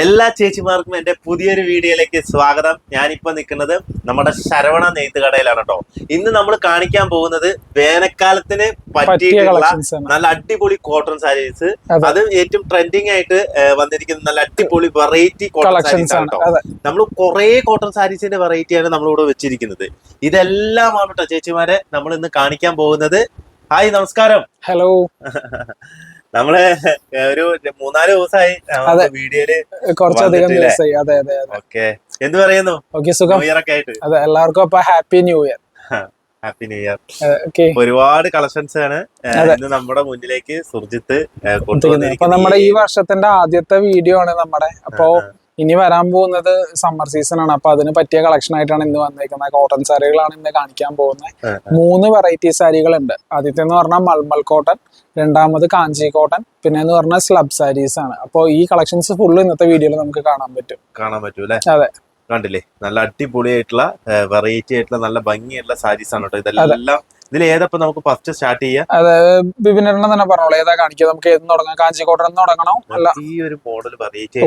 എല്ലാ ചേച്ചിമാർക്കും എന്റെ പുതിയൊരു വീഡിയോയിലേക്ക് സ്വാഗതം. ഞാനിപ്പോ നിൽക്കുന്നത് നമ്മുടെ ശരവണ നെയ്ത്ത് കടയിലാണ് കേട്ടോ ഇന്ന് നമ്മൾ കാണിക്കാൻ പോകുന്നത് വേനൽക്കാലത്തിന് പറ്റിയ പറ്റിയിട്ടുള്ള നല്ല അടിപൊളി കോട്ടൺ സാരീസ്. അത്. ഏറ്റവും ട്രെൻഡിങ് ആയിട്ട് വന്നിരിക്കുന്ന നല്ല അടിപൊളി വെറൈറ്റി കോട്ടൺ സാരീസ് ആണ്. ആണ് കേട്ടോ നമ്മൾ കുറെ കോട്ടൺ സാരീസിന്റെ വെറൈറ്റിയാണ് നമ്മളിവിടെ വെച്ചിരിക്കുന്നത്. ഇതെല്ലാമാണ് കേട്ടോ ചേച്ചിമാരെ നമ്മൾ ഇന്ന് കാണിക്കാൻ പോകുന്നത്. ഹായ് നമസ്കാരം. ഹലോ നമ്മൾ ഒരു മൂന്നാൽ ദിവസമായി. വീഡിയോയിൽ കുറച്ചധികം? ദിവസമായി. അതെ അതെ ഓക്കെ. എന്ത് പറയുന്നു? ഓക്കെ സുഖം. ന്യൂ ഇയർ ഒക്കെ ആയിട്ട്. അതെ എല്ലാവർക്കും അപ്പൊ happy new year happy new year ഒരുപാട് കളക്ഷൻസ് ആണ് ഇന്ന് നമ്മുടെ മുന്നിലേക്ക് സുർജിത്ത് കൊണ്ടുവന്നിരിക്കുന്നത്. നമ്മുടെ ഈ വർഷത്തിന്റെ ആദ്യത്തെ വീഡിയോ ആണ് നമ്മുടെ. അപ്പോ ഇനി വരാൻ പോകുന്നത് സമ്മർ സീസൺ ആണ്. അപ്പൊ അതിന് പറ്റിയ കളക്ഷൻ ആയിട്ടാണ് ഇന്ന് വന്നേക്കുന്നത്. കോട്ടൺ സാരികളാണ് ഇന്ന് കാണിക്കാൻ പോകുന്നത്. മൂന്ന് വെറൈറ്റി സാരികൾ ഉണ്ട് ആദ്യത്തെ എന്ന് പറഞ്ഞാൽ മൾമൽ കോട്ടൺ രണ്ടാമത് കാഞ്ചി കോട്ടൺ പിന്നെ എന്ന് പറഞ്ഞാൽ സ്ലബ് സാരീസ് ആണ്. അപ്പോൾ ഈ കളക്ഷൻസ് ഫുള്ള് ഇന്നത്തെ വീഡിയോയിൽ നമുക്ക് കാണാൻ പറ്റും. കാണാൻ പറ്റും അതെ. കണ്ടില്ലേ? നല്ല അടിപൊളിയായിട്ടുള്ള വെറൈറ്റി ആയിട്ടുള്ള നല്ല ഭംഗിയായിട്ടുള്ള സാരീസ് ആണ് കേട്ടോ ഇതെല്ലാം ഇതിൽ ഏതപ്പോ നമുക്ക് ഫസ്റ്റ് സ്റ്റാർട്ട് ചെയ്യാം? അതായത് ബിബിനെണ്ണം തന്നെ പറഞ്ഞോളൂ. ഏതാ കാണിക്കുക? നമുക്ക് ഏത് തുടങ്ങാം? കാഞ്ചി കോട്ടൺ തുടങ്ങണോ. അല്ല. ഈ ഒരു മോഡൽ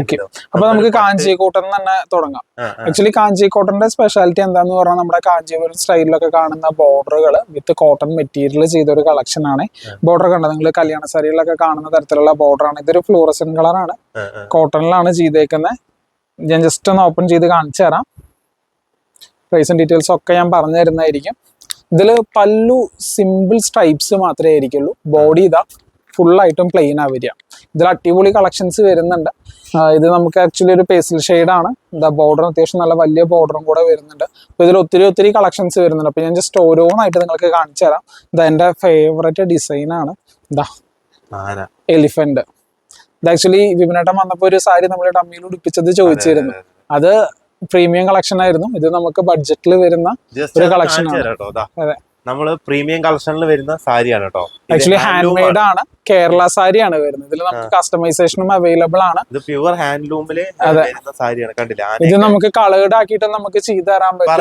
Okay. അപ്പൊ നമുക്ക് കാഞ്ചി കോട്ടൺ തന്നെ തുടങ്ങാം. ആക്ച്വലി കാഞ്ചി കോട്ടന്റെ സ്പെഷ്യാലിറ്റി എന്താന്ന് പറഞ്ഞാൽ നമ്മുടെ കാഞ്ചീപുരം സ്റ്റൈലിലൊക്കെ കാണുന്ന ബോർഡറുകൾ വിത്ത് കോട്ടൺ മെറ്റീരിയൽ ചെയ്ത ഒരു കളക്ഷൻ ആണ്. ബോർഡർ കണ്ടത് നിങ്ങൾ കല്യാണ സാരികളിലൊക്കെ കാണുന്ന തരത്തിലുള്ള ബോർഡറാണ് ആണ്. ഇതൊരു ഫ്ലൂറസൻ കളറാണ് കോട്ടണിലാണ് ചെയ്തേക്കുന്നത് ഞാൻ ജസ്റ്റ് ഒന്ന് ഓപ്പൺ ചെയ്ത് കാണിച്ചു തരാം. പ്രൈസും ഡീറ്റെയിൽസും ഒക്കെ ഞാൻ പറഞ്ഞു തരുന്നതായിരിക്കും ഇതിൽ പല്ലു സിമ്പിൾ സ്ട്രൈപ്സ് മാത്രമേ ആയിരിക്കുള്ളൂ. ബോഡി ഇതാ ഫുള്ളായിട്ടും പ്ലെയിൻ ആ വരിക. ഇതിൽ അടിപൊളി കളക്ഷൻസ് വരുന്നുണ്ട്. ഇത് നമുക്ക് ആക്ച്വലി ഒരു പേസിൽ ഷെയ്ഡാണ് എന്താ ബോർഡർ അത്യാവശ്യം നല്ല വലിയ ബോർഡറും കൂടെ വരുന്നുണ്ട്. അപ്പോൾ ഇതിൽ ഒത്തിരി ഒത്തിരി കളക്ഷൻസ് വരുന്നുണ്ട്. അപ്പോൾ ഞാൻ ജസ്റ്റ് ഓരോന്നായിട്ട് നിങ്ങൾക്ക് കാണിച്ചു തരാം. ഇതാ എന്റെ ഫേവററ്റ് ഡിസൈനാണ് ആന എലിഫന്റ് ഇത് ആക്ച്വലി വിപിനേട്ടൻ വന്നപ്പോൾ ഒരു സാരി നമ്മൾ ഡമ്മിയിൽ ഉടുപ്പിച്ചത് ചോദിച്ചിരുന്നു. അത് പ്രീമിയം കളക്ഷൻ ആയിരുന്നു. ഇത് നമുക്ക് ബഡ്ജറ്റിൽ വരുന്ന ഒരു കളക്ഷൻ ആണ്. നമ്മൾ പ്രീമിയം കളക്ഷനിൽ വരുന്ന സാരിയാണ് കേട്ടോ ആക്ച്വലി ഹാൻഡ് മെയ്ഡ് ആണ്. കേരള സാരിയാണ് വരുന്നത്. ഇതിൽ നമുക്ക് കസ്റ്റമൈസേഷനും അവൈലബിൾ ആണ്. ഇത് പ്യുവർ ഹാൻഡ്ലൂമിൽ സാരിയാണ്. കണ്ടില്ല? ഇത് നമുക്ക് കളേർഡ് ആക്കിയിട്ട് നമുക്ക് ചെയ്തു തരാൻ പറ്റും.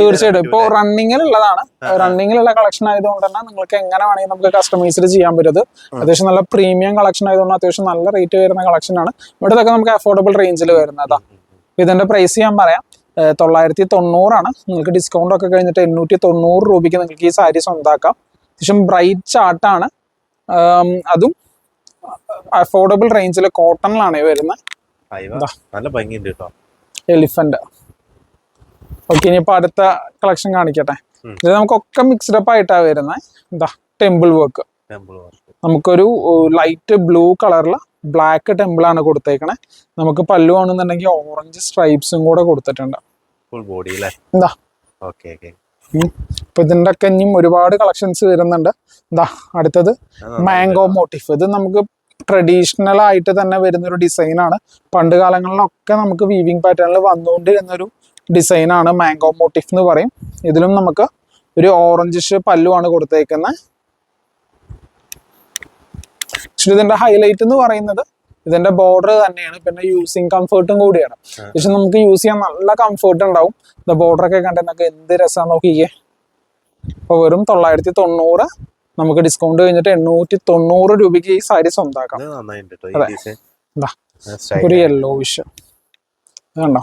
തീർച്ചയായിട്ടും. ഇപ്പൊ റണ്ണിങ്ങിലുള്ളതാണ്. റണ്ണിങ്ങിലുള്ള കളക്ഷൻ ആയതുകൊണ്ട് തന്നെ നിങ്ങൾക്ക് എങ്ങനെ വേണമെങ്കിൽ നമുക്ക് കസ്റ്റമൈസ്ഡ് ചെയ്യാൻ പറ്റും. അത്യാവശ്യം നല്ല പ്രീമിയം കളക്ഷൻ ആയതുകൊണ്ട് അത്യാവശ്യം നല്ല റേറ്റ് വരുന്ന കളക്ഷൻ ആണ്. ഇവിടെ നമുക്ക് അഫോർഡബിൾ റേഞ്ചിൽ വരുന്നതാ. ഇതിന്റെ പ്രൈസ് ഞാൻ പറയാം. തൊള്ളായിരത്തി തൊണ്ണൂറാണ് നിങ്ങൾക്ക് ഡിസ്കൗണ്ട് ഒക്കെ കഴിഞ്ഞിട്ട് എണ്ണൂറ്റി തൊണ്ണൂറ് രൂപയ്ക്ക് നിങ്ങൾക്ക് ഈ സാരി സ്വന്താക്കാം അത്യാവശ്യം ബ്രൈറ്റ് ചാർട്ടാണ് അതും അഫോർഡബിൾ റേഞ്ചിൽ കോട്ടണിലാണ് വരുന്നത് നല്ല ഭംഗിയുണ്ട് കേട്ടോ. എലിഫന്റ് ഓക്കെ ഇനിയിപ്പോ അടുത്ത കളക്ഷൻ കാണിക്കട്ടെ. ഇത് നമുക്കൊക്കെ മിക്സ്ഡ് അപ്പ് ആയിട്ടാണ് വരുന്നത് എന്താ ടെമ്പിൾ വർക്ക് ടെമ്പിൾ വർക്ക് നമുക്കൊരു ലൈറ്റ് ബ്ലൂ കളറിൽ ബ്ലാക്ക് ടെമ്പിൾ ആണ് കൊടുത്തേക്കണേ. നമുക്ക് പല്ലു ആണെന്നുണ്ടെങ്കിൽ ഓറഞ്ച് സ്ട്രൈപ്സും കൂടെ കൊടുത്തിട്ടുണ്ട്. ഫുൾ ബോഡി അല്ലേ എന്താ ഓക്കെ ഓക്കെ ഇപ്പൊ ഇതിന്റെ ഒക്കെ ഇനിയും ഒരുപാട് കളക്ഷൻസ് വരുന്നുണ്ട്. എന്താ അടുത്തത് മാംഗോ മോട്ടീഫ് ഇത് നമുക്ക് ട്രഡീഷണൽ ആയിട്ട് തന്നെ വരുന്ന ഒരു ഡിസൈനാണ് പണ്ട് കാലങ്ങളിലൊക്കെ നമുക്ക് വീവിംഗ് പാറ്റേണിൽ വന്നുകൊണ്ടിരുന്നൊരു ഡിസൈനാണ് മാംഗോ മോട്ടീഫ് എന്ന് പറയും. ഇതിലും നമുക്ക് ഒരു ഓറഞ്ചിഷ് പല്ലുവാണ് കൊടുത്തേക്കുന്നത് പക്ഷെ ഇതിന്റെ ഹൈലൈറ്റ് എന്ന് പറയുന്നത് ഇതിന്റെ ബോർഡർ തന്നെയാണ്. പിന്നെ യൂസിങ് കംഫർട്ടും കൂടിയാണ്. പക്ഷെ നമുക്ക് യൂസ് ചെയ്യാൻ നല്ല കംഫർട്ട് ഉണ്ടാവും. ഇത് ബോർഡർ ഒക്കെ കണ്ടെന്നൊക്കെ നമുക്ക് എന്ത് രസമാണ് നോക്കിക്കേ. അപ്പൊ വെറും തൊള്ളായിരത്തി തൊണ്ണൂറ് നമുക്ക് ഡിസ്കൗണ്ട് കഴിഞ്ഞിട്ട് എണ്ണൂറ്റി തൊണ്ണൂറ് രൂപയ്ക്ക് ഈ സാരി സ്വന്താക്കാം. ഒരു യെല്ലോ വിഷ് കണ്ടോ?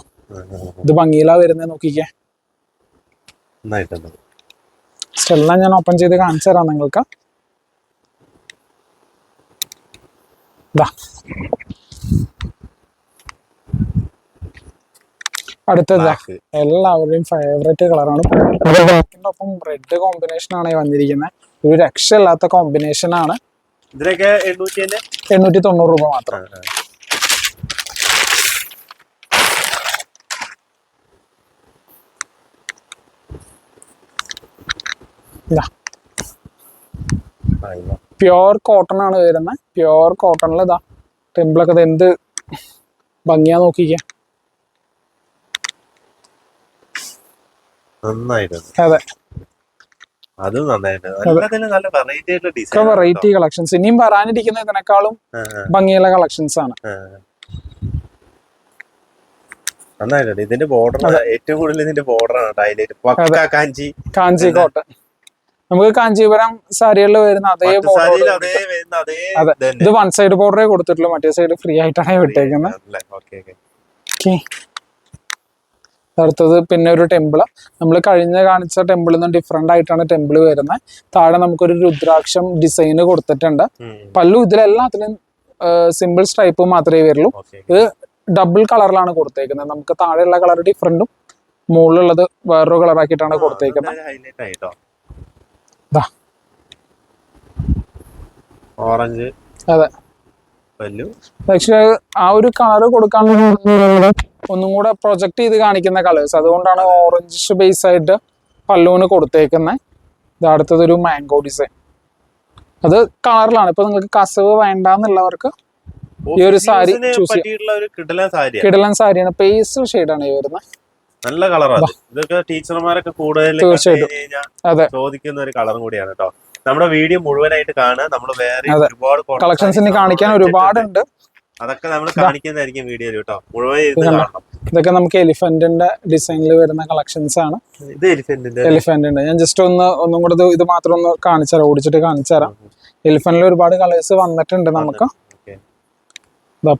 ഇത് ഭംഗിയിലാ വരുന്നത് നോക്കിക്കേ. സ്റ്റെല്ലാം എല്ലാം ഞാൻ ഓപ്പൺ ചെയ്ത് കാണിച്ചു തരാം നിങ്ങൾക്ക്. ഇതാ അടുത്തത് എല്ലാവരുടെയും ഫേവറേറ്റ് കളറാണ് ബ്ലാക്കിന്റെ ഒപ്പം റെഡ് കോമ്പിനേഷൻ ആണ് വന്നിരിക്കുന്നത് ഒരു രക്ഷയില്ലാത്ത കോമ്പിനേഷൻ ആണ്. ഇതിനൊക്കെ എണ്ണൂറ്റി തൊണ്ണൂറ് രൂപ മാത്രം. ഇല്ല. പ്യുവർ കോട്ടൺ ആണ് വരുന്നത് പ്യുവർ കോട്ടണിൽ ഇതാ ടെമ്പിളൊക്കെ ഇത് എന്ത് ഭംഗിയാ നോക്കിക്ക. അതെ. വെറൈറ്റി കളക്ഷൻസ് ഇനിയും വരാനിരിക്കുന്ന ഇതിനേക്കാളും ഭംഗിയുള്ള കളക്ഷൻസ് ആണ്. നന്നായിട്ടുണ്ട് ഇതിന്റെ ബോർഡർ ഏറ്റവും കൂടുതൽ ഇതിന്റെ ബോർഡർ ആണ്. കാഞ്ചി. കാഞ്ചി കോട്ടൺ. നമുക്ക് കാഞ്ചീപുരം സാരികളിൽ വരുന്ന അതേ ബോർഡർ അതേ. ഇത് വൺ സൈഡ് ബോർഡറേ കൊടുത്തിട്ടുള്ളൂ. മറ്റേ സൈഡ് ഫ്രീ ആയിട്ടാണ് വിട്ടേക്കുന്നത് അടുത്തത് പിന്നെ ഒരു ടെമ്പിൾ നമ്മൾ കഴിഞ്ഞ കാണിച്ച ടെമ്പിളിൽ നിന്ന് ഡിഫറെന്റ് ആയിട്ടാണ് ടെമ്പിൾ വരുന്നത് താഴെ നമുക്കൊരു രുദ്രാക്ഷം ഡിസൈൻ കൊടുത്തിട്ടുണ്ട്. പല്ലു ഇതിലെല്ലാത്തിനും സിമ്പിൾ സ്ട്രൈപ്പ് മാത്രമേ വരുള്ളൂ. ഇത് ഡബിൾ കളറിലാണ് കൊടുത്തേക്കുന്നത് നമുക്ക് താഴെയുള്ള കളർ ഡിഫറെന്റും മുകളിലുള്ളത് വേറൊരു കളറാക്കിയിട്ടാണ് ആക്കിയിട്ടാണ് കൊടുത്തേക്കുന്നത് അതൊക്കെ highlight ആയിട്ടോ. ദാ. ഓറഞ്ച്. അതെ. ആ ഒരു കളർ കൊടുക്കാൻ ഒന്നും കൂടെ പ്രൊജക്ട് ചെയ്ത് കാണിക്കുന്ന കളേഴ്സ്. അതുകൊണ്ടാണ് ഓറഞ്ച് ബേസ് ആയിട്ട് പല്ലുവിന് കൊടുത്തേക്കുന്നത് ഇത് അടുത്തതൊരു മാംഗോ ഡിസൈൻ അത് കളറിലാണ്. ഇപ്പൊ നിങ്ങൾക്ക് കസവ് വേണ്ടെന്നുള്ളവർക്ക് ഈ ഒരു സാരി ചൂസ് ചെയ്യാം. ഒരു കിടലൻ സാരിയാണ്. കിടലൻ സാരിയാണ്. പേസ്റ്റൽ ഷെയ്ഡാണ് ഈ വരുന്നത് നല്ല കളറാണ്. ഇതൊക്കെ ടീച്ചർമാരൊക്കെ കൂടുതൽ ചോദിക്കുന്ന ഒരു കളറും കൂടിയാണ് കേട്ടോ നമ്മുടെ വീഡിയോ മുഴുവനായിട്ട് കാണുക. നമ്മൾ വേറെ. ഒരുപാട് കളക്ഷൻസിന് കാണിക്കാൻ. ഒരുപാടുണ്ട്. അതൊക്കെ നമ്മൾ കാണിക്കുന്നതായിരിക്കും വീഡിയോയിൽ കേട്ടോ മുഴുവൻ കാണണം. ഇതൊക്കെ നമുക്ക് എലിഫന്റിന്റെ ഡിസൈനിൽ വരുന്ന കളക്ഷൻസ് ആണ്. ഇത് എലിഫന്റിന്റെ എലിഫന്റിന്റെ. ഞാൻ ജസ്റ്റ് ഒന്ന് ഒന്നും കൂടെ ഇത് മാത്രം ഒന്ന് കാണിച്ചുതരാം ഓടിച്ചിട്ട് കാണിച്ചുതരാം എലിഫന്റിൽ ഒരുപാട് കളേഴ്സ് വന്നിട്ടുണ്ട് നമുക്ക്.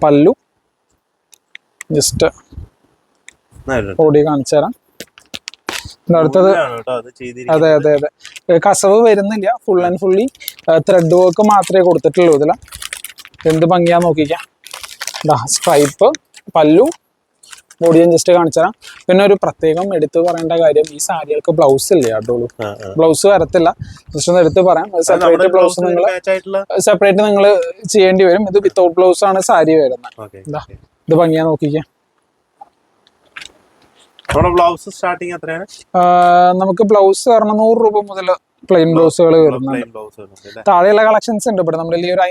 പല്ലു. ജസ്റ്റ് ഓടി കാണിച്ചു തരാം. അടുത്തത് അത് അതെ അതെ കസവ് വരുന്നില്ല. Full and fully thread work മാത്രമേ കൊടുത്തിട്ടുള്ളൂ ഇതില. എന്ത് ഭംഗിയാ നോക്കിക്കാം. സ്ട്രൈപ്പ് പല്ലു. ബോഡി ഞാൻ ജസ്റ്റ് കാണിച്ചു തരാം. പിന്നെ ഒരു പ്രത്യേകം എടുത്തു പറയേണ്ട കാര്യം ഈ സാരികൾക്ക് ബ്ലൗസ് ഇല്ലേ ആ. ബ്ലൗസ് വരത്തില്ല. ജസ്റ്റ് ഒന്ന് എടുത്ത് പറയാം. സെപ്പറേറ്റ് ബ്ലൗസ് നിങ്ങൾ സെപ്പറേറ്റ് നിങ്ങൾ ചെയ്യേണ്ടി വരും. ഇത് വിത്തൗട്ട് ബ്ലൗസ് ആണ് സാരി വരുന്നത്. ഇത് ഭംഗിയാ നോക്കിക്കാം. നമ്മുടെ ബ്ലൗസ് സ്റ്റാർട്ടിങ് എത്രയാണ്? നമുക്ക് ബ്ലൗസ് കാരണം നൂറ് രൂപ മുതൽ പ്ലെയിൻ ബ്ലൗസുകൾ വരുന്നുണ്ട്. താഴെയുള്ള കളക്ഷൻസ് ഉണ്ട് ഇവിടെ നമ്മുടെ ഈ ഒരു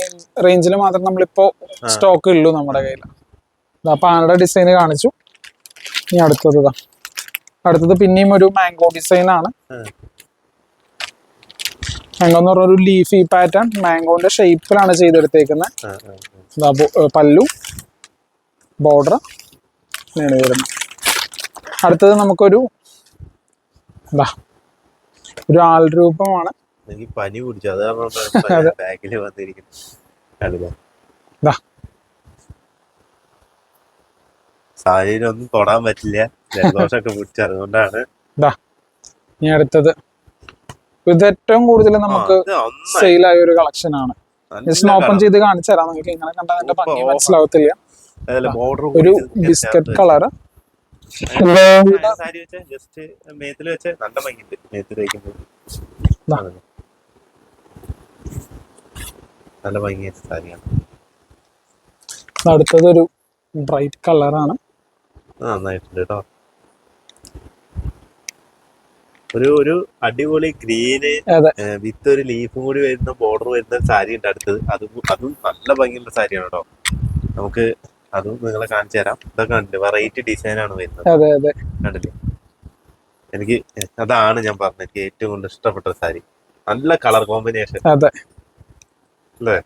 റേഞ്ചിൽ മാത്രം നമ്മളിപ്പോ സ്റ്റോക്ക് ഉള്ളൂ നമ്മുടെ കയ്യിൽ അപ്പൊ ആനയുടെ ഡിസൈൻ കാണിച്ചു. ഇനി അടുത്തത് അടുത്തത് പിന്നെയും ഒരു മാംഗോ ഡിസൈൻ ആണ്. മാംഗോ എന്ന് പറഞ്ഞ ഒരു ലീഫി പാറ്റേൺ മാംഗോന്റെ ഷേപ്പിലാണ് ചെയ്തെടുത്തേക്കുന്നത് പല്ലു ബോർഡർ ഇങ്ങനെയാണ് വരുന്നത് അടുത്തത് നമുക്കൊരു എന്താ ഒരു ആൾ രൂപമാണ്. എനിക്ക് പനി പിടിച്ചു. അത് കാരണം ബാക്കിൽ വന്നിരിക്കുന്നു. കണ്ടില്ലേ ദാ. സാരിയിലൊന്നും തൊടാൻ പറ്റില്ല. ജലദോഷമൊക്കെ പിടിച്ചു. അതുകൊണ്ടാണ്. ഇനി അടുത്തത്. ഇത് ഏറ്റവും കൂടുതൽ നമുക്ക് സെയിലായ സെയിൽ ആയ ഒരു കളക്ഷൻ ആണ്. ജസ്റ്റ് ഓപ്പൺ ചെയ്ത് കാണിച്ചു തരാം. നിങ്ങൾക്ക് ഇങ്ങനെ കണ്ടാൽ അതിന്റെ ഭംഗി. മനസ്സിലാവത്തില്ല. ഒരു ബിസ്ക്കറ്റ് കളറ്. സാരി വെച്ച് ജസ്റ്റ് മേത്തിൽ വെച്ച നല്ല ഭംഗിയുണ്ട്. മേത്തിൽ വയ്ക്കുമ്പോൾ നല്ല സാരിയാണ്. അടുത്തത് ഒരു ബ്രൈറ്റ് കളറാണ് നന്നായിട്ടുണ്ട് കേട്ടോ ഒരു ഒരു അടിപൊളി ഗ്രീന് വിത്ത് ഒരു ലീഫും കൂടി വരുന്ന ബോർഡർ വരുന്ന സാരി ഉണ്ട് അടുത്തത്. അതും അതും നല്ല ഭംഗിയുള്ള സാരിയാണ് കേട്ടോ നമുക്ക് അതും നിങ്ങളെ കാണിച്ചു തരാം. ഇതൊക്കെ കണ്ടില്ലേ? വെറൈറ്റി ഡിസൈൻ ആണ് വരുന്നത്. അതെ അതെ. കണ്ടില്ലേ? എനിക്ക് അതാണ് ഞാൻ പറഞ്ഞത്. എനിക്ക് ഏറ്റവും കൂടുതൽ ഇഷ്ടപ്പെട്ട സാരി. നല്ല കളർ കോമ്പിനേഷൻ അതെ. അല്ലേ.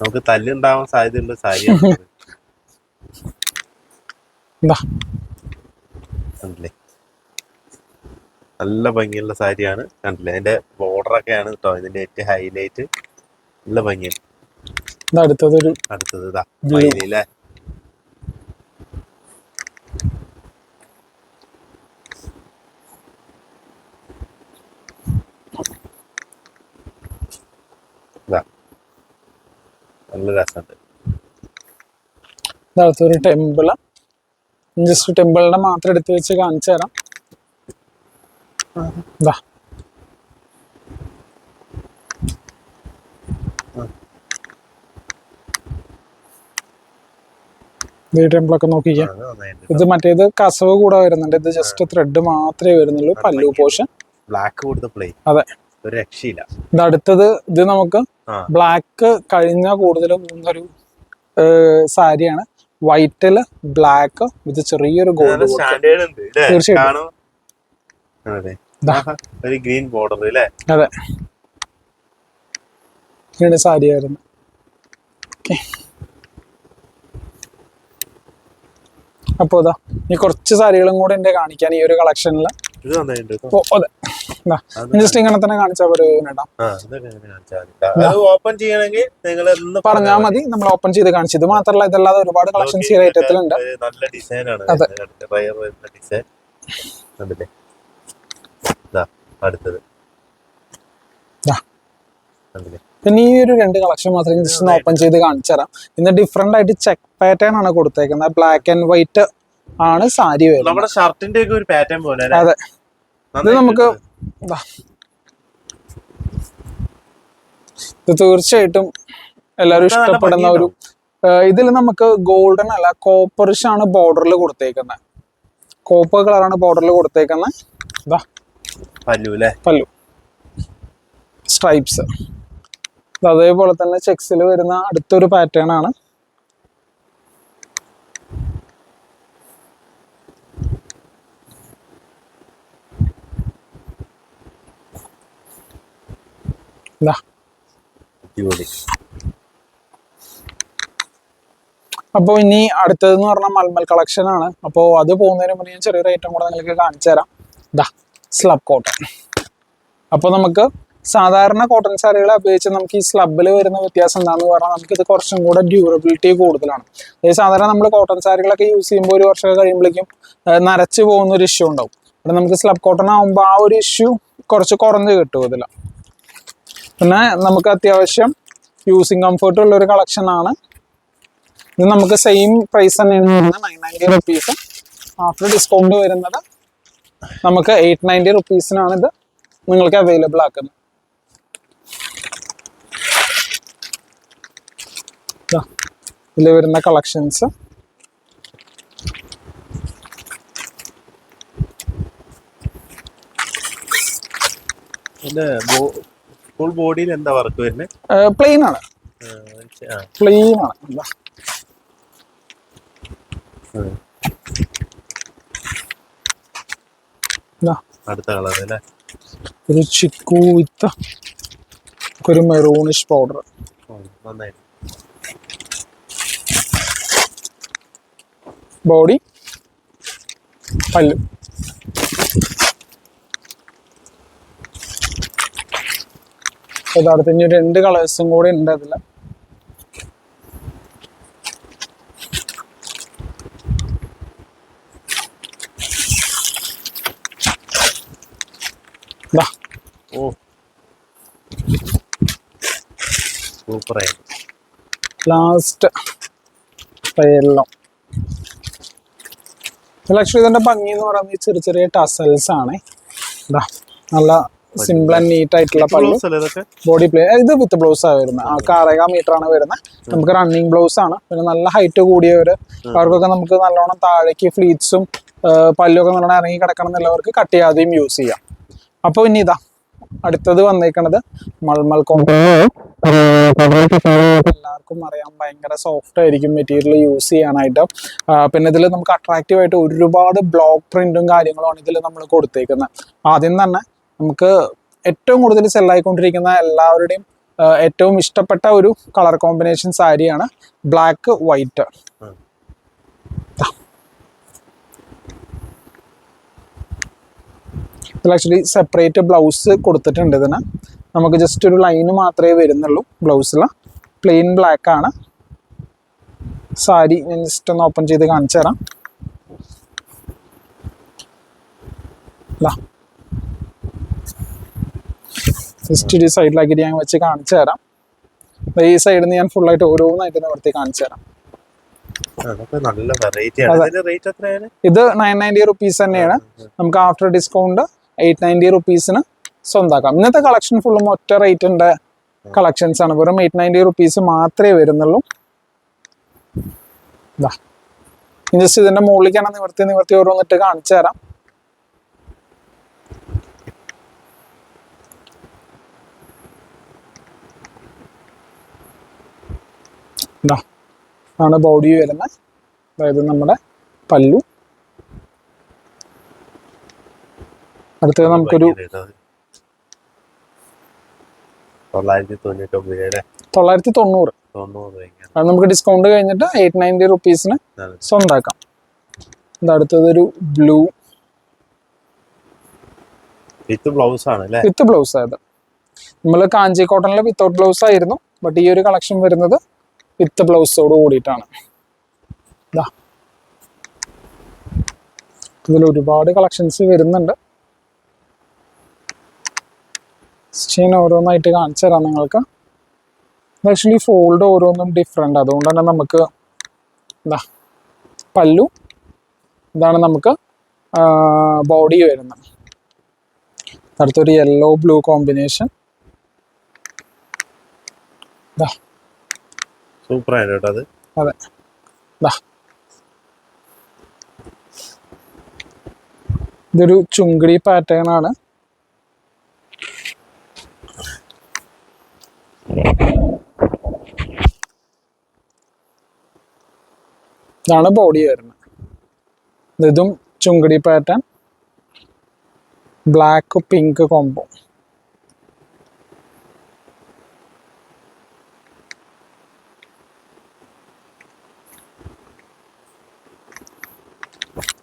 നമുക്ക് തല്ലുണ്ടാവാൻ സാധ്യതയുള്ള സാരി. കണ്ടില്ലേ? നല്ല ഭംഗിയുള്ള സാരിയാണ്. കണ്ടില്ലേ? അതിന്റെ ബോർഡർ ഒക്കെയാണ് കേട്ടോ ഇതിന്റെ ഏറ്റവും ഹൈലൈറ്റ് നല്ല ഭംഗിയാണ്. അടുത്തതൊരു അടുത്തത് ഇതാ Blue. മയിൽ അല്ലേ നല്ല രസമുണ്ട്. അടുത്തൊരു ടെമ്പിൾ. ജസ്റ്റ് ടെമ്പിളിനെ മാത്രം എടുത്തു വെച്ച് കാണിച്ചു തരാം. ഇതാ. ടെമ്പിളൊക്കെ നോക്കിക്കാം ഇത് മറ്റേത് കസവ് കൂടെ വരുന്നുണ്ട്. ഇത് ജസ്റ്റ് ത്രെഡ് മാത്രമേ വരുന്നുള്ളൂ. പല്ലു പോഷൻ ബ്ലാക്ക് കൊടുത്തപ്പോഴേ അതെ. രക്ഷയില്ല. ഇത് അടുത്തത് ഇത് നമുക്ക് ബ്ലാക്ക് കഴിഞ്ഞ കൂടുതലും ഒരു സാരിയാണ്. വൈറ്റിൽ ബ്ലാക്ക് വിത്ത് ചെറിയൊരു ഗോൾഡ് തീർച്ചയായിട്ടും. സാരിയായിരുന്നു ഒരു ഗ്രീൻ ബോർഡർ അല്ലേ അതെ. ഇങ്ങനെ സാരി ആയിരുന്നു ഓക്കെ അപ്പോൾ ഇതാ ഇനി കുറച്ച് സാരികളും കൂടെ ഉണ്ട് കാണിക്കാൻ ഈ ഒരു കളക്ഷനിൽ. അതെ. ജസ്റ്റ് ഇങ്ങനെ തന്നെ കാണിച്ചാൽ ഒരു ഓപ്പൺ ചെയ്യണമെങ്കിൽ നിങ്ങൾ പറഞ്ഞാൽ മതി നമ്മൾ ഓപ്പൺ ചെയ്ത് കാണിച്ചു. ഇത് മാത്രമല്ല ഇതല്ലാതെ ഒരുപാട് കളക്ഷൻസ് ഈ ഐറ്റത്തിലുണ്ട് നല്ല ഡിസൈനാണ് അതെ. ഡിസൈൻ അടുത്തത്. കണ്ടില്ലേ? പിന്നെ ഈ ഒരു രണ്ട് കളക്ഷൻ മാത്രമേ ജസ്റ്റ് ഒന്ന് ഓപ്പൺ ചെയ്ത് കാണിച്ചു തരാം പിന്നെ ഡിഫറെന്റ് ആയിട്ട് ചെക്ക് പാറ്റേൺ ആണ് കൊടുത്തേക്കുന്നത്. ബ്ലാക്ക് ആൻഡ് വൈറ്റ് ആണ് സാരി വരുന്നത്. നമ്മുടെ ഷർട്ടിന്റെ ഒക്കെ ഒരു പാറ്റേൺ പോലെ? അതെ. ഇത് നമുക്ക്. ഇത് തീർച്ചയായിട്ടും എല്ലാവരും ഇഷ്ടപ്പെടുന്ന ഒരു ഇതിൽ നമുക്ക് ഗോൾഡൻ അല്ല കോപ്പറിഷ് ആണ് ബോർഡറിൽ കൊടുത്തേക്കുന്നത്. കോപ്പർ കളറാണ് ബോർഡറിൽ കൊടുത്തേക്കുന്നത്. പല്ലു പല്ലു. സ്ട്രൈപ്സ് അതേപോലെ തന്നെ ചെക്സിൽ വരുന്ന അടുത്തൊരു പാറ്റേൺ ആണ്. അപ്പോൾ ഇനി അടുത്തതെന്ന് പറഞ്ഞാൽ മൽമൽ കളക്ഷൻ ആണ്. അപ്പോൾ അത് പോകുന്നതിന് മുന്നേ ഞാൻ ചെറിയൊരു ഐറ്റം കൂടെ നിങ്ങൾക്ക് കാണിച്ചു തരാം ദാ സ്ലബ് കോട്ടൺ അപ്പോൾ നമുക്ക് സാധാരണ കോട്ടൺ സാരികളെ അപേക്ഷിച്ച് നമുക്ക് ഈ സ്ലബിൽ വരുന്ന വ്യത്യാസം എന്താണെന്ന് പറഞ്ഞാൽ നമുക്ക് ഇത് കുറച്ചും കൂടെ ഡ്യൂറബിലിറ്റി കൂടുതലാണ്. അതായത് സാധാരണ നമ്മൾ കോട്ടൺ സാരികളൊക്കെ യൂസ് ചെയ്യുമ്പോൾ ഒരു വർഷം കഴിയുമ്പോഴേക്കും നരച്ചു പോകുന്ന ഒരു ഇഷ്യൂ ഉണ്ടാവും. ഇവിടെ നമുക്ക് സ്ലബ് കോട്ടൺ ആകുമ്പോൾ ആ ഒരു ഇഷ്യൂ കുറച്ച് കുറഞ്ഞ് കിട്ടും ഇതിൽ പിന്നെ നമുക്ക് അത്യാവശ്യം യൂസിങ് കംഫർട്ട് ഉള്ള ഒരു കളക്ഷൻ ആണ്. ഇത് നമുക്ക് സെയിം പ്രൈസ് തന്നെയാണ് വരുന്നത് nine ninety rupees after discount വരുന്നത് നമുക്ക് എയ്റ്റ് നയന്റി റുപ്പീസിനാണ് ഇത് നിങ്ങൾക്ക് അവൈലബിൾ ആക്കുന്നത് ദാ, ഇതിൽ വരുന്ന കളക്ഷൻസ് ഫുൾ ബോഡിയിൽ എന്താ വർക്ക് വരുന്നത് പ്ലെയിൻ ആണ്. പ്ലെയിൻ ആണ്. അടുത്ത കളർ അല്ലേ? ഒരു ചിക്കു വിത്ത് ഒരു മെറൂണിഷ് പൗഡർ നന്നായിട്ട് ബോഡി പല്ല്. യഥാർത്ഥത്തിൽ ഇനി രണ്ട് കളേഴ്സും കൂടി ഉണ്ട് അതിൽ ലാസ്റ്റ് യെല്ലോ ആക്ച്വലി ഇതിന്റെ ഭംഗി എന്ന് പറയുന്നത് ഈ ചെറിയ ചെറിയ ടസൽസ് ആണ്. ദാ, നല്ല സിമ്പിൾ ആൻഡ് നീറ്റ് ആയിട്ടുള്ള ഇതൊക്കെ? ബോഡി പ്ലേ ഇത് വിത്ത് ബ്ലൗസ് ആണ് വരുന്നത് ആൾക്ക് അറേകാ മീറ്റർ ആണ് വരുന്നത് നമുക്ക് റണ്ണിങ് ബ്ലൗസ് ആണ്. പിന്നെ നല്ല ഹൈറ്റ് കൂടിയവര് അവർക്കൊക്കെ നമുക്ക് നല്ലോണം താഴേക്ക് ഫ്ലീറ്റ്സും പല്ലൊക്കെ നല്ലോണം ഇറങ്ങി കിടക്കണം എന്നുള്ളവർക്ക് കട്ട് ചെയ്യാതെയും യൂസ് ചെയ്യാം. അപ്പോൾ ഇനി ഇതാ അടുത്തത് വന്നേക്കണത് മൾമൽ എല്ലാവർക്കും അറിയാം ഭയങ്കര സോഫ്റ്റ് ആയിരിക്കും മെറ്റീരിയൽ യൂസ് ചെയ്യാനായിട്ട്. പിന്നെ ഇതിൽ നമുക്ക് അട്രാക്റ്റീവ് ആയിട്ട് ഒരുപാട് ബ്ലോക്ക് പ്രിന്റും കാര്യങ്ങളുമാണ് ഇതിൽ നമ്മൾ കൊടുത്തേക്കുന്നത്. ആദ്യം തന്നെ നമുക്ക് ഏറ്റവും കൂടുതൽ സെല്ലായിക്കൊണ്ടിരിക്കുന്ന എല്ലാവരുടെയും ഏറ്റവും ഇഷ്ടപ്പെട്ട ഒരു കളർ കോമ്പിനേഷൻ സാരിയാണ് ബ്ലാക്ക് വൈറ്റ് ഇതിൽ ആക്ച്വലി സെപ്പറേറ്റ് ബ്ലൗസ് കൊടുത്തിട്ടുണ്ട് ഇതിന്. നമുക്ക് ജസ്റ്റ് ഒരു ലൈന് മാത്രമേ വരുന്നുള്ളൂ ബ്ലൗസിൽ പ്ലെയിൻ ബ്ലാക്ക് ആണ്. സാരി ഞാൻ ജസ്റ്റ് ഒന്ന് ഓപ്പൺ ചെയ്ത് കാണിച്ചു തരാം. ജസ്റ്റ് ഒരു സൈഡിലാക്കിയിട്ട് ഞാൻ വെച്ച് കാണിച്ചു തരാം. ഈ സൈഡിൽ നിന്ന് ഞാൻ ഫുള്ളായിട്ട് ഓരോന്നായിട്ട് നിവർത്തി കാണിച്ചു തരാം. ഇത് നയൻ നയന്റി റുപ്പീസ് തന്നെയാണ്. നമുക്ക് ആഫ്റ്റർ ഡിസ്കൗണ്ട് എയ്റ്റ് നയന്റി റുപ്പീസിന് സ്വന്തമാക്കാം ഇന്നത്തെ കളക്ഷൻ ഫുള്ളും ഒറ്റ റേറ്റിന്റെ കളക്ഷൻസ് ആണ്. വെറും എയ്റ്റ് നയന്റി റുപ്പീസ് മാത്രമേ വരുന്നുള്ളൂ. ജസ്റ്റ് ഇതിന്റെ മുകളിലേക്കാണ് നിവർത്തി നിവർത്തി ഓരോന്നിട്ട് കാണിച്ചു തരാം. ആണ് ബോഡി വരുന്നത് അതായത് നമ്മുടെ പല്ലു. അടുത്തത് നമുക്കൊരു തൊള്ളായിരത്തി തൊണ്ണൂറ് അത് നമുക്ക് ഡിസ്കൗണ്ട് കഴിഞ്ഞിട്ട് എയ്റ്റ് നയന്റി റുപ്പീസിന്. സ്വന്താക്കാം ഇത് അടുത്തതൊരു ബ്ലൂ വിത്ത് ബ്ലൗസ് ആണ് വിത്ത് ബ്ലൗസ് ആയത് നമ്മൾ കാഞ്ചി കോട്ടണിൽ വിത്തൗട്ട് ബ്ലൗസ് ആയിരുന്നു. ബട്ട് ഈ ഒരു കളക്ഷൻ വരുന്നത് വിത്ത് ബ്ലൗസോട് കൂടിയിട്ടാണ്. ഇതിൽ ഒരുപാട് കളക്ഷൻസ് വരുന്നുണ്ട്. ചെയ്യാൻ ഓരോന്നായിട്ട് കാണിച്ചു തരാം നിങ്ങൾക്ക്. ആക്ച്വലി ഫോൾഡ് ഓരോന്നും ഡിഫറെന്റ് അതുകൊണ്ട് തന്നെ നമുക്ക് എന്താ പല്ലു ഇതാണ് നമുക്ക് ബോഡി വരുന്നത്. അടുത്തൊരു യെല്ലോ ബ്ലൂ കോമ്പിനേഷൻ സൂപ്പർ ആയിട്ട് അത്? അതെ. ഇതൊരു ചുങ്കിടി പാറ്റേൺ ആണ്. ഇതാണ് ബോഡി വരുന്നത്. ഇതും Chungadi pattern black pink combo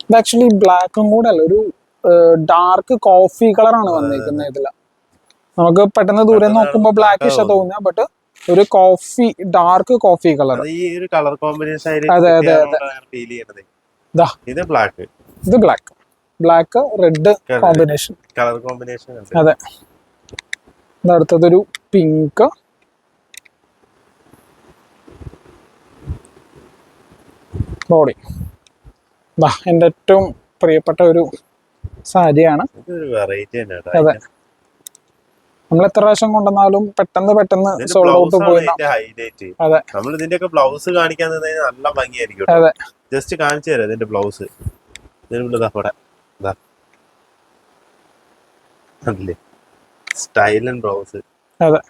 ഇത് ആക്ച്വലി ബ്ലാക്കും കൂടെ അല്ല ഒരു ഡാർക്ക് കോഫി കളറാണ് വന്നിരിക്കുന്നത് ഇതിൽ. നമുക്ക് പെട്ടെന്ന് ദൂരെ നോക്കുമ്പോൾ ബ്ലാക്ക് ഇഷ്ടം തോന്നുക ബട്ട് ഒരു കോഫി ഡാർക്ക് കോഫി കളർ അത് ഈ ഒരു കളർ കോമ്പിനേഷൻ അതെ, അതെ, ഫീൽ ചെയ്യണത് ദാ. ഇത് ബ്ലാക്ക് ഇത് black black red combination colour combination അതെ. അടുത്തതൊരു പിങ്ക് ബോഡി എന്റെ എന്റെ ഏറ്റവും പ്രിയപ്പെട്ട ഒരു സാരിയാണ്. അതെ. നമ്മൾ എത്ര പ്രാവശ്യം കൊണ്ടുവന്നാലും പെട്ടെന്ന് പെട്ടെന്ന് സോൾഡ് ഔട്ട് പോയി ഹൈലൈറ്റ് അതെ. നമ്മൾ ഇതിന്റെ ഒക്കെ ബ്ലൗസ് കാണിക്കാൻ നല്ല ഭംഗിയായിരിക്കും അതെ. ജസ്റ്റ് കാണിച്ചു തരാം ഇതിന്റെ ബ്ലൗസ് സ്റ്റൈലൻ ബ്ലൗസ് അതെ.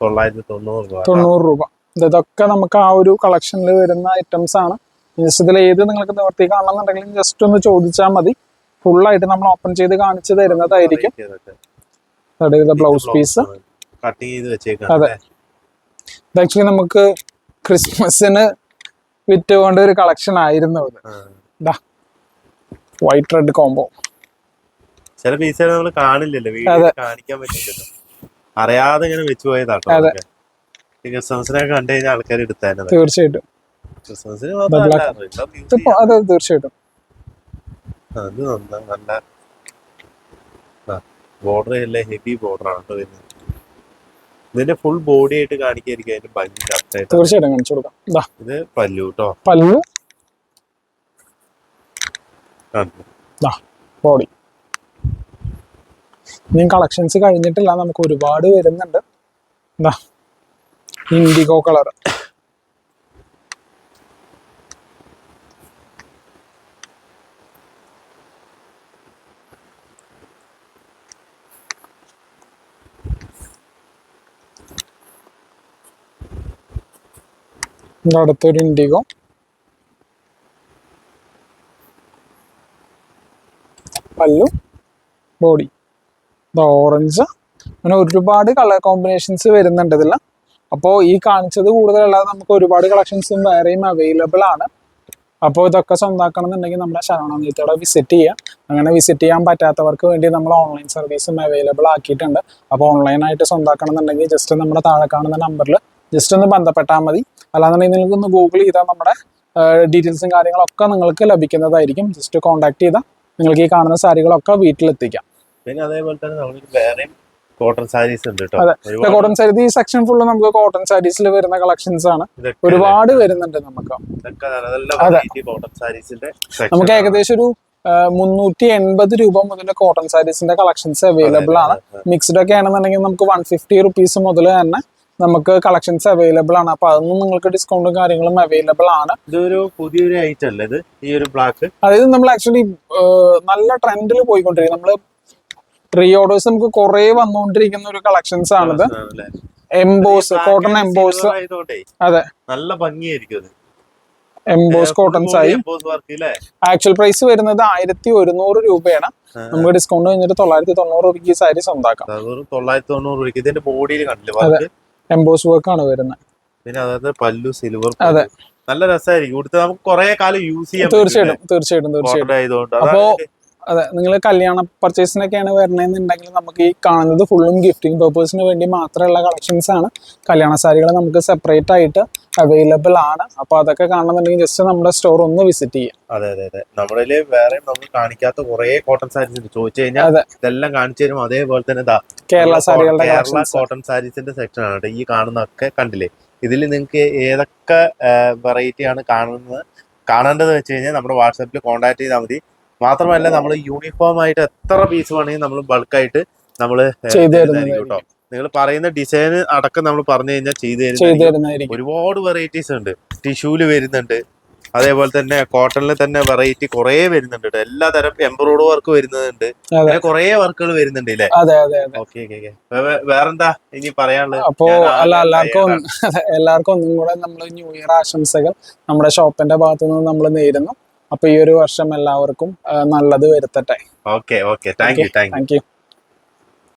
തൊള്ളായിരത്തി തൊണ്ണൂറ് രൂപ തൊണ്ണൂറ് രൂപ. ഇതൊക്കെ നമുക്ക് ആ ഒരു കളക്ഷനിൽ വരുന്ന ഐറ്റംസ് ആണ്. ഇതിൽ ഏത് നിങ്ങൾക്ക് നിവർത്തി എന്നുണ്ടെങ്കിലും ജസ്റ്റ് ഒന്ന് ചോദിച്ചാൽ മതി. ഫുള്ളായിട്ട് നമ്മൾ ഓപ്പൺ ചെയ്ത് കാണിച്ചു തരുന്നതായിരിക്കും. ബ്ലൗസ് പീസ് അതെ. ഇത് ആക്ച്വലി നമുക്ക് ക്രിസ്മസിന് വിറ്റുകൊണ്ട് ഒരു കളക്ഷൻ ആയിരുന്നു ഇത്. വൈറ്റ് റെഡ് കോംബോ ചില പീസുകൾ നമ്മൾ കാണില്ലല്ലോ കാണിക്കാൻ പറ്റില്ലല്ലോ അറിയാതെ ഇങ്ങനെ വെച്ചു പോയതാട്ടോ ക്രിസ്മസിനൊക്കെ കണ്ടു കഴിഞ്ഞാൽ ആൾക്കാർ എടുത്തായിരുന്നു തീർച്ചയായിട്ടും. ക്രിസ്മസിന്. മാത്രമല്ല തീർച്ചയായിട്ടും. അത് നന്ന നല്ല ബോർഡർ എല്ലാം ഹെവി ബോർഡർ ആണ് വരുന്നത്. ഇതിന്റെ ഫുൾ ബോഡി ആയിട്ട് കാണിക്കായിരിക്കും അതിന്റെ ഭംഗി കറക്റ്റ് ആയിട്ട്. തീർച്ചയായിട്ടും കാണിച്ചു കൊടുക്കാം. ഇതാ പല്ലു കേട്ടോ പല്ലു. ബോഡി ഇനിയും കളക്ഷൻസ് കഴിഞ്ഞിട്ടില്ല നമുക്ക് ഒരുപാട് വരുന്നുണ്ട്. എന്താ ഇൻഡിഗോ കളർ അടുത്തൊരു ഇൻഡിഗോ. പല്ലു. ബോഡി. ഓറഞ്ച്. അങ്ങനെ ഒരുപാട് കളർ കോമ്പിനേഷൻസ് വരുന്നുണ്ട് ഇതിൽ അപ്പോൾ ഈ കാണിച്ചത് കൂടുതലല്ലാതെ നമുക്ക് ഒരുപാട് കളക്ഷൻസും വേറെയും അവൈലബിൾ ആണ്. അപ്പോൾ ഇതൊക്കെ സ്വന്തമാക്കണം എന്നുണ്ടെങ്കിൽ നമ്മുടെ ശരവണനീത്തോടെ വിസിറ്റ് ചെയ്യുക അങ്ങനെ വിസിറ്റ് ചെയ്യാൻ പറ്റാത്തവർക്ക് വേണ്ടി നമ്മൾ ഓൺലൈൻ സർവീസും അവൈലബിൾ ആക്കിയിട്ടുണ്ട്. അപ്പോൾ ഓൺലൈനായിട്ട് സ്വന്തമാക്കണം എന്നുണ്ടെങ്കിൽ ജസ്റ്റ് നമ്മുടെ താഴെ കാണുന്ന നമ്പറിൽ ജസ്റ്റ് ഒന്ന് ബന്ധപ്പെട്ടാൽ മതി. അല്ലാന്നുണ്ടെങ്കിൽ നിങ്ങൾക്ക് ഒന്ന് ഗൂഗിൾ ചെയ്താൽ നമ്മുടെ ഡീറ്റെയിൽസും കാര്യങ്ങളൊക്കെ നിങ്ങൾക്ക് ലഭിക്കുന്നതായിരിക്കും. ജസ്റ്റ് കോൺടാക്ട് ചെയ്താൽ നിങ്ങൾക്ക് ഈ കാണുന്ന സാരികളൊക്കെ വീട്ടിലെത്തിക്കാം. പിന്നെ അതേപോലെ തന്നെ നമുക്ക് വേറെയും കോട്ടൺ സാരീസ് ഉണ്ട് കേട്ടോ. കോട്ടൺ സാരി ഈ സെക്ഷൻ ഫുള്ള് നമുക്ക് കോട്ടൺ സാരീസിൽ വരുന്ന കളക്ഷൻസ് ആണ്. ഒരുപാട് വരുന്നുണ്ട് നമുക്ക്. നമുക്ക് ഏകദേശം ഒരു മുന്നൂറ്റി എൺപത് രൂപ മുതൽ കോട്ടൺ സാരീസിന്റെ കളക്ഷൻസ് അവൈലബിൾ ആണ്. മിക്സ്ഡ് ഒക്കെ ആണെന്നുണ്ടെങ്കിൽ നമുക്ക് വൺ ഫിഫ്റ്റി റുപ്പീസ് മുതൽ തന്നെ നമുക്ക് കളക്ഷൻസ് അവൈലബിൾ ആണ്. അപ്പൊ അതൊന്നും നിങ്ങൾക്ക് ഡിസ്കൗണ്ടും കാര്യങ്ങളും അവൈലബിൾ ആണ്. ഇതൊരു പുതിയൊരു ഐറ്റം അല്ലേ ഇത്? ഈ ഒരു ബ്ലാക്ക് അതായത് നമ്മൾ ആക്ച്വലി നല്ല ട്രെൻഡിൽ പോയിക്കൊണ്ടിരിക്കും നമ്മൾ പ്രീ ഓർഡേഴ്സ് നമുക്ക് കുറെ വന്നുകൊണ്ടിരിക്കുന്ന ഒരു കളക്ഷൻസ് ആണിത് എംബോസ് കോട്ടൺ എംബോസ് അതെ. നല്ല ഭംഗിയായിരിക്കും എംബോസ് കോട്ടൺസ് ആയി ആക്ച്വൽ പ്രൈസ് വരുന്നത് ആയിരത്തി ഒരുന്നൂറ് രൂപയാണ് നമുക്ക് ഡിസ്കൗണ്ട് കഴിഞ്ഞിട്ട് തൊള്ളായിരത്തി തൊണ്ണൂറ് രൂപയ്ക്ക് സാരി സ്വന്തമാക്കാം തൊള്ളായിരത്തി തൊണ്ണൂറ് രൂപയ്ക്ക്. ഇതിന്റെ ബോഡിയിൽ കണ്ടില്ല എംബോസ് വർക്ക് ആണ് വരുന്നത് പിന്നെ അതായത് പല്ലു സിൽവർ അതെ. നല്ല രസമായിരിക്കും ഇവിടുത്തെ നമുക്ക് കുറെ കാലം യൂസ് തീർച്ചയായിട്ടും തീർച്ചയായിട്ടും തീർച്ചയായിട്ടും. അപ്പോ അതെ നിങ്ങൾ കല്യാണ പർച്ചേസിനൊക്കെയാണ് വരണമെന്നുണ്ടെങ്കിൽ നമുക്ക് ഈ കാണുന്നത് ഫുള്ളും ഗിഫ്റ്റിംഗ് പേർപ്പസിന് വേണ്ടി മാത്രമുള്ള കളക്ഷൻസ് ആണ്. കല്യാണ സാരികൾ നമുക്ക് സെപ്പറേറ്റ് ആയിട്ട് അവൈലബിൾ ആണ്. അപ്പൊ അതൊക്കെ കാണണമെന്നുണ്ടെങ്കിൽ ജസ്റ്റ് നമ്മുടെ സ്റ്റോർ ഒന്ന് വിസിറ്റ് ചെയ്യാം. അതെ അതെ അതെ. നമ്മുടെ വേറെ നമ്മൾ കാണിക്കാത്ത കുറെ കോട്ടൺ സാരീസ് ഉണ്ട്. ചോദിച്ചു കഴിഞ്ഞാൽ ഇതെല്ലാം കാണിച്ചു തരും. അതേപോലെ തന്നെ കേരള സാരികളുടെ കേരള കോട്ടൺ സാരീസിന്റെ സെക്ഷൻ ആണ് ഈ കാണുന്നൊക്കെ കണ്ടില്ലേ? ഇതിൽ നിങ്ങൾക്ക് ഏതൊക്കെ വെറൈറ്റി ആണ് കാണുന്നത്? കാണേണ്ടത് വെച്ച് കഴിഞ്ഞാൽ നമ്മുടെ വാട്സാപ്പിൽ കോൺടാക്ട് ചെയ്താൽ മതി. മാത്രമല്ല നമ്മൾ യൂണിഫോം ആയിട്ട് എത്ര പീസ് വേണമെങ്കിൽ നമ്മൾ ബൾക്കായിട്ട് നമ്മൾ. കേട്ടോ നിങ്ങൾ പറയുന്ന ഡിസൈൻ അടക്കം നമ്മൾ പറഞ്ഞു കഴിഞ്ഞാൽ ചെയ്തു തരുന്ന തരുന്നതായിരിക്കും. ഒരുപാട് വെറൈറ്റീസ് ഉണ്ട്. ടിഷ്യൂൽ വരുന്നുണ്ട്. അതേപോലെ തന്നെ കോട്ടണിൽ തന്നെ വെറൈറ്റി കുറെ വരുന്നുണ്ട് എല്ലാ തരം എംബ്രോയ്ഡ് വർക്ക് വരുന്നുണ്ട്. അങ്ങനെ കുറേ വർക്കുകൾ വരുന്നുണ്ട് ഇല്ലേ ഓക്കെ ഓക്കെ വേറെന്താ ഇനി പറയാനുള്ളത്? അപ്പോ അല്ല എല്ലാവർക്കും എല്ലാവർക്കും ഒന്നും കൂടെ നമ്മൾ ന്യൂ ഇയർ ആശംസകൾ നമ്മുടെ ഷോപ്പിന്റെ ഭാഗത്തുനിന്ന് നമ്മൾ നേരുന്നു. അപ്പൊ ഈ ഒരു വർഷം എല്ലാവർക്കും നല്ലത് വരുത്തട്ടെ. Okay okay thank you thank you